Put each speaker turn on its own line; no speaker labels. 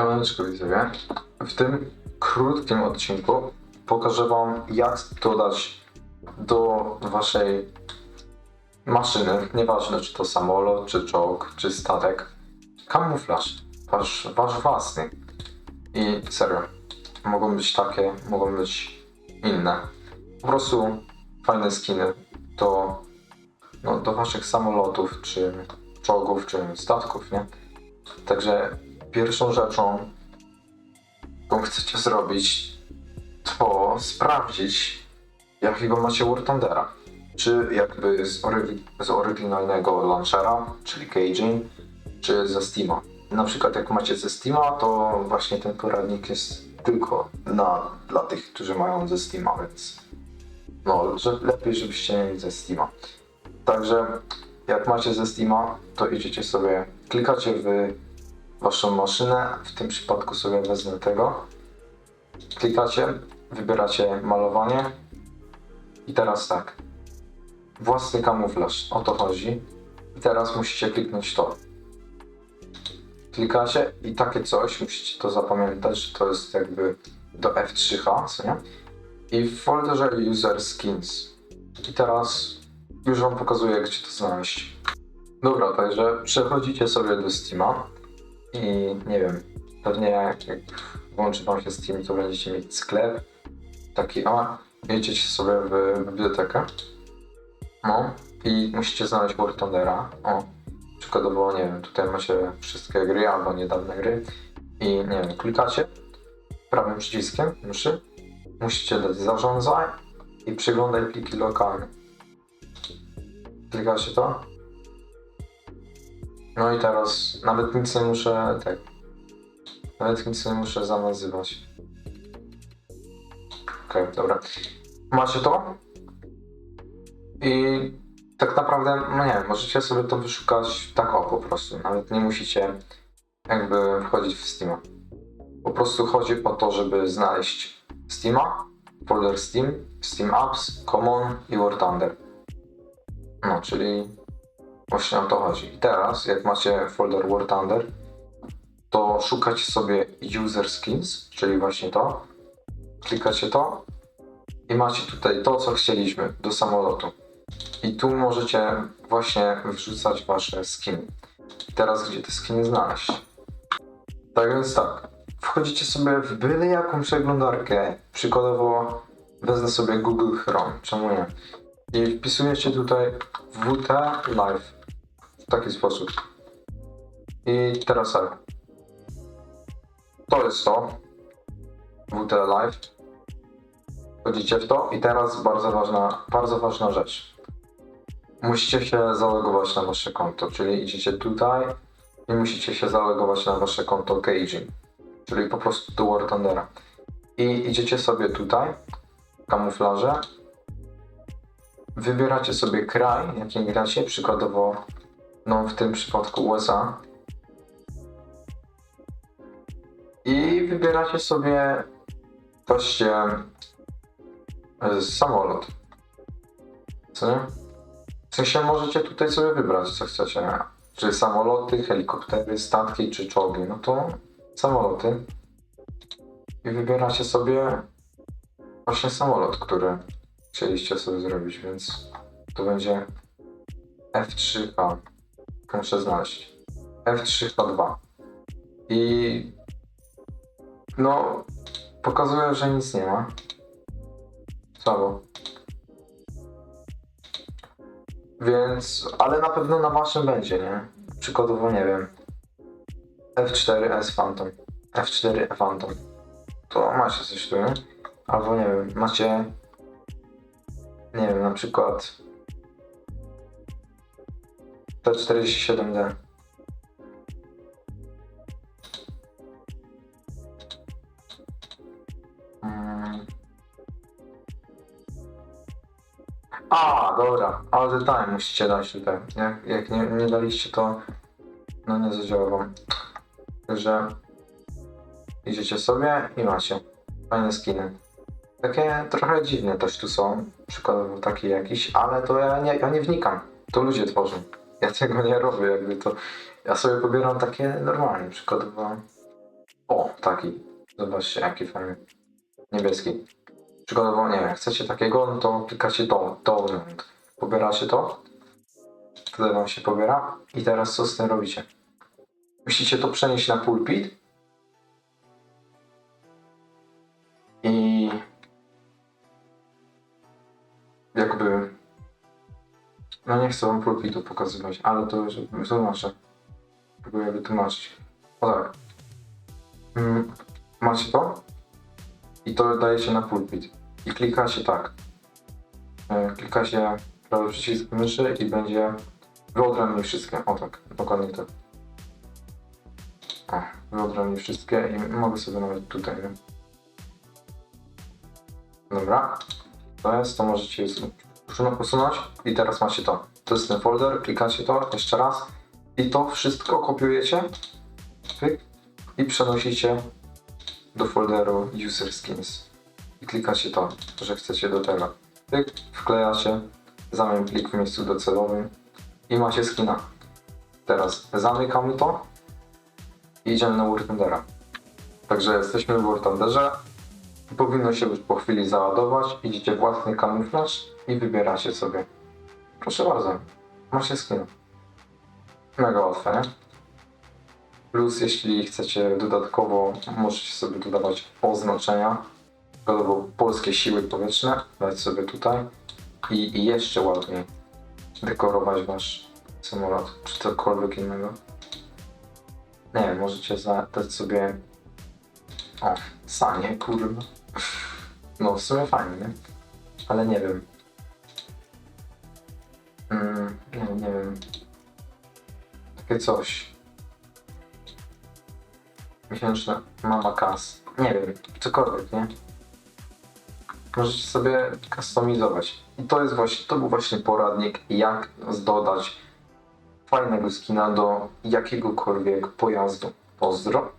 Siemaneczko widzowie. W tym krótkim odcinku pokażę wam jak dodać do waszej maszyny, nieważne czy to samolot, czy czołg, czy statek, kamuflaż, wasz, wasz własny. I serio, mogą być takie, mogą być inne. Po prostu fajne skiny do, no, do waszych samolotów, czy czołgów, czy statków, nie? Także pierwszą rzeczą, jaką chcecie zrobić, to sprawdzić, jakiego macie War Thundera. Czy jakby z, z oryginalnego launchera, czyli Gaijin, czy ze Steama. Na przykład jak macie ze Steama, to właśnie ten poradnik jest tylko na, dla tych, którzy mają ze Steama, więc no, że lepiej, żebyście mieli ze Steama. Także jak macie ze Steama, to idziecie sobie, klikacie w waszą maszynę, w tym przypadku sobie wezmę tego. Klikacie, wybieracie malowanie i teraz tak. Własny kamuflaż, o to chodzi. I teraz musicie kliknąć to. Klikacie i takie coś, musicie to zapamiętać, że to jest jakby do F3H, co nie? I w folderze User Skins. I teraz już wam pokazuję, gdzie to znaleźć. Dobra, także przechodzicie sobie do Steama i nie wiem, pewnie jak, jak włączy wam się Steam, to będziecie mieć sklep taki, a jedziecie sobie w bibliotekę, no i musicie znaleźć War Thundera, o, przykładowo, nie wiem, tutaj macie wszystkie gry albo niedawne gry. I nie wiem, klikacie prawym przyciskiem myszy, musicie dać zarządzaj i przeglądaj pliki lokalne. Klikacie to, no i teraz nawet nic nie muszę, tak, nawet nic nie muszę zamazywać. Okej, dobra. Macie to i tak naprawdę, no nie możecie sobie to wyszukać tak o po prostu, nawet nie musicie jakby wchodzić w Steama. Po prostu chodzi o to, żeby znaleźć Steama, folder Steam, Steam Apps, Common i War Thunder. No, czyli Właśnie o to chodzi. I teraz, jak macie folder War Thunder, to szukacie sobie User Skins, czyli właśnie to. Klikacie to i macie tutaj to, co chcieliśmy do samolotu. I tu możecie właśnie wrzucać wasze skiny. I teraz, gdzie te skiny znaleźć? Tak więc tak. Wchodzicie sobie w byle jaką przeglądarkę. Przykładowo wezmę sobie Google Chrome, czemu nie? I wpisujecie tutaj WT Live w taki sposób. I teraz tak. To jest to. WT Live. Wchodzicie w to i teraz bardzo ważna, bardzo ważna rzecz. Musicie się zalogować na wasze konto, czyli idziecie tutaj i musicie się zalogować na wasze konto Gaijin, czyli po prostu do War Thundera. I idziecie sobie tutaj, kamuflaże, wybieracie sobie kraj, jaki gracie, przykładowo no w tym przypadku USA. I wybieracie sobie właśnie samolot. Co nie? W sensie możecie tutaj sobie wybrać, co chcecie. Czy samoloty, helikoptery, statki, czy czołgi. No to samoloty. I wybieracie sobie właśnie samolot, który chcieliście sobie zrobić, więc to będzie F3A. Muszę znaleźć. F3H2. I no, pokazuje, że nic nie ma. Słabo. Więc, ale na pewno na waszym będzie, nie? Przykładowo, nie wiem. F4S Phantom. F4 Phantom. To macie coś tu, nie? Albo nie wiem, macie. Nie wiem, na przykład. T47D. Mm. A, dobra, ale time musicie dać tutaj. Jak, jak nie, nie daliście, to no nie zadziała wam. Także idziecie sobie i macie fajne skiny. Takie trochę dziwne też tu są, przykładowo taki jakiś, ale to ja nie, ja nie wnikam. To ludzie tworzą. Ja tego nie robię, jakby to. Ja sobie pobieram takie normalnie, przykładowo. O, taki. Zobaczcie, jaki fajny. Niebieski. Przykładowo, nie wiem, chcecie takiego, no to klikacie do, download. Pobieracie to. Tutaj wam się pobiera. I teraz co z tym robicie? Musicie to przenieść na pulpit. Nie chcę wam pulpitu pokazywać, ale to już wytłumaczę. Próbuję wytłumaczyć. O tak. Mm, macie to i to dajecie na pulpit. I klikacie tak. E, Klikacie prawy przycisk myszy i będzie wyodrębni wszystkie. O tak, dokładnie to. O, wyodrębni wszystkie i mogę sobie nawet tutaj. Nie? Dobra. To jest, to możecie usunąć i teraz macie to. To jest ten folder, klikacie to jeszcze raz i to wszystko kopiujecie i przenosicie do folderu user skins i klikacie to, że chcecie do tego. Wklejacie, zamień plik w miejscu docelowym i macie skina. Teraz zamykamy to i idziemy na WordTendera. Także jesteśmy w WordTenderze. Powinno się już po chwili załadować. Idziecie własny kamuflaż i wybieracie sobie. Proszę bardzo, macie skin. Mega łatwe, nie? Plus, jeśli chcecie dodatkowo, możecie sobie dodawać oznaczenia. Przykładowo polskie siły powietrzne, dać sobie tutaj i, i jeszcze ładniej dekorować wasz samolot, czy cokolwiek innego. Nie wiem, możecie za- dać sobie o, sanie, kurwa. No, w sumie fajnie, nie? Ale nie wiem. Takie coś. Miesięczne mama kas. Nie wiem, cokolwiek, nie? Możecie sobie customizować. I to jest właśnie, to był właśnie poradnik, jak dodać fajnego skina do jakiegokolwiek pojazdu. Pozdro.